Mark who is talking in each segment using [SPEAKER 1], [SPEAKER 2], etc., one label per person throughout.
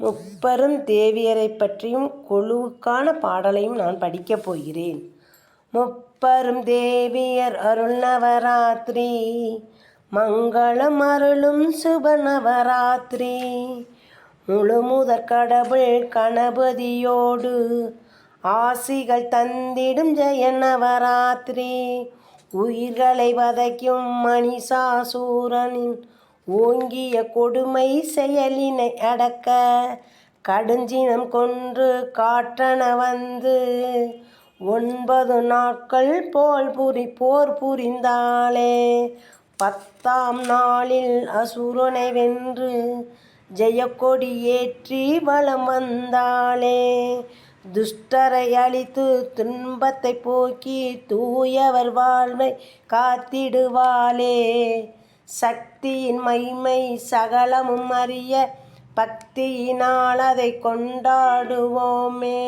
[SPEAKER 1] முப்பெரும் தேவியரை பற்றியும் கொலுவுக்கான பாடலையும் நான் படிக்கப் போகிறேன். முப்பெரும் தேவியர் அருள் நவராத்திரி மங்களம் அருளும் சுப நவராத்திரி முழு முதற் கடவுள் கணபதியோடு ஆசிகள் தந்திடும் ஜெய நவராத்திரி உயிர்களை வதைக்கும் மணிசாசூரனின் ஓங்கிய கொடுமை செயலினை அடக்க கடுஞ்சினம் கொன்று காற்றன வந்து ஒன்பது நாட்கள் போல் புரி போர் புரிந்தாளே. பத்தாம் நாளில் அசுரனை வென்று ஜெயக்கொடி ஏற்றி வளம் வந்தாளே. துஷ்டரை அழித்து துன்பத்தை போக்கி தூயவர் வாழ்வை காத்திடுவாளே. சக்தியின் மைமை சகலமும் அறிய பக்தியினால் அதை கொண்டாடுவோமே.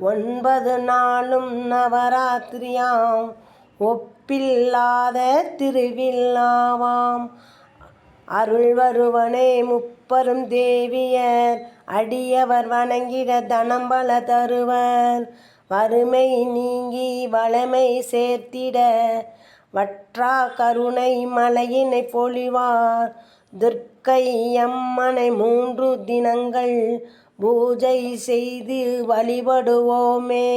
[SPEAKER 1] ஒன்பது நாளும் நவராத்திரியாம் ஒப்பில்லாத திருவிழாவாம். அருள் வருவனே முப்பரும் தேவியர் அடியவர் வணங்கிட தனம் பல தருவர். வறுமை நீங்கி வளமை சேர்த்திட வற்றா கருணை மலையினை பொழிவார். துர்க்கை அம்மனை மூன்று தினங்கள் பூஜை செய்து வழிபடுவோமே.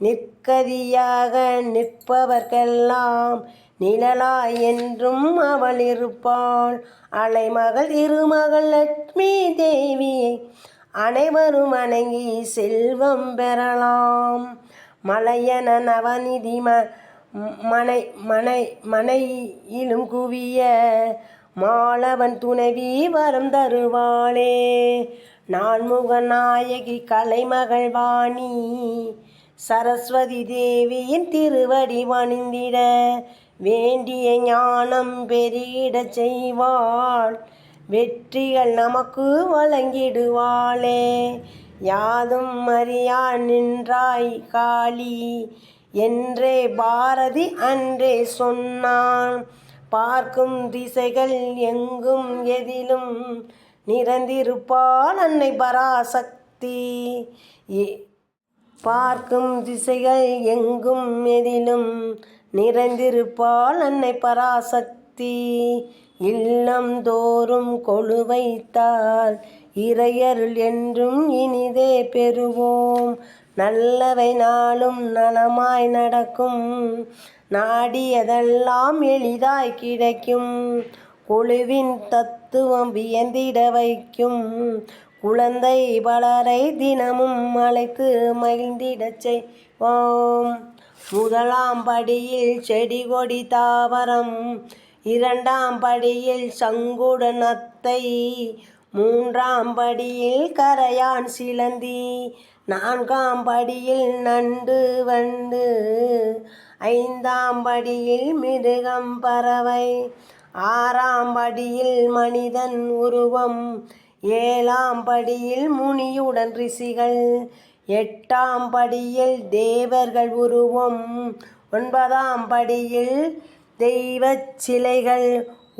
[SPEAKER 1] நிற்கதியாக நிற்பவர்க்கெல்லாம் நிழலாய் என்றும் அவள் இருப்பாள். அலைமகள் திருமகள் லட்சுமி தேவியை அனைவரும் அணங்கி செல்வம் பெறலாம். மலையன நவநிதி ம மனை மனை மனையிலும் குவிய மாளவன் துணைவி வரம் தருவாளே. நான்முக நாயகி கலைமகள் வாணி சரஸ்வதி தேவியின் திருவடி வணிந்திட வேண்டிய ஞானம் பெருகிடச் செய்வாள். வெற்றிகள் நமக்கு வழங்கிடுவாளே. யாதும் அறியா நின்றாய் காளி என்றே பாரதி அன்றே சொன்னான் பார்க்கும் திசைகள் எங்கும் எதிலும் நிறந்திருப்பான் அன்னை பராசக்தி. ஏ- பார்க்கும் திசைகள் எங்கும் எதிலும் நிறைந்திருப்பாள் அன்னை பராசக்தி. இல்லம் தோறும் கொழு வைத்தாள். இறையருள் என்றும் இனிதே பெறுவோம். நல்லவை நாளும் நலமாய் நடக்கும். நாடியதெல்லாம் எளிதாய் கிடைக்கும். குழுவின் தத்துவம் வியந்திட வைக்கும். குழந்தை பலரை தினமும் அழைத்து மகிழ்ந்திடச் செய்வோம். முதலாம் படியில் செடி கொடி தாவரம் இரண்டாம் படியில் சங்குடன் அத்தை மூன்றாம் படியில் கரையான் சிலந்தி நான்காம் படியில் நண்டு வண்டு ஐந்தாம் படியில் மிருகம் பறவை ஆறாம் படியில் மனிதன் உருவம் ஏழாம் படியில் முனியுடன் ரிஷிகள் எட்டாம் படியில் தேவர்கள் உருவம் ஒன்பதாம் படியில் தெய்வச் சிலைகள்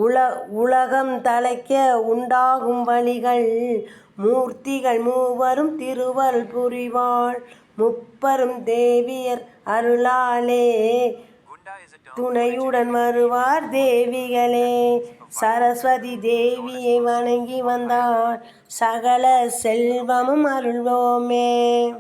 [SPEAKER 1] உல உலகம் தலைக்க உண்டாகும் வழிகள். மூர்த்திகள் மூவரும் திருவருள் புரிவாள். முப்பரும் தேவியர் அருளாலே. துணையுடன் வருவார் தேவிகளே. சரஸ்வதி தேவியை வணங்கி வந்தார் சகல செல்வமும் அருள்வோமே.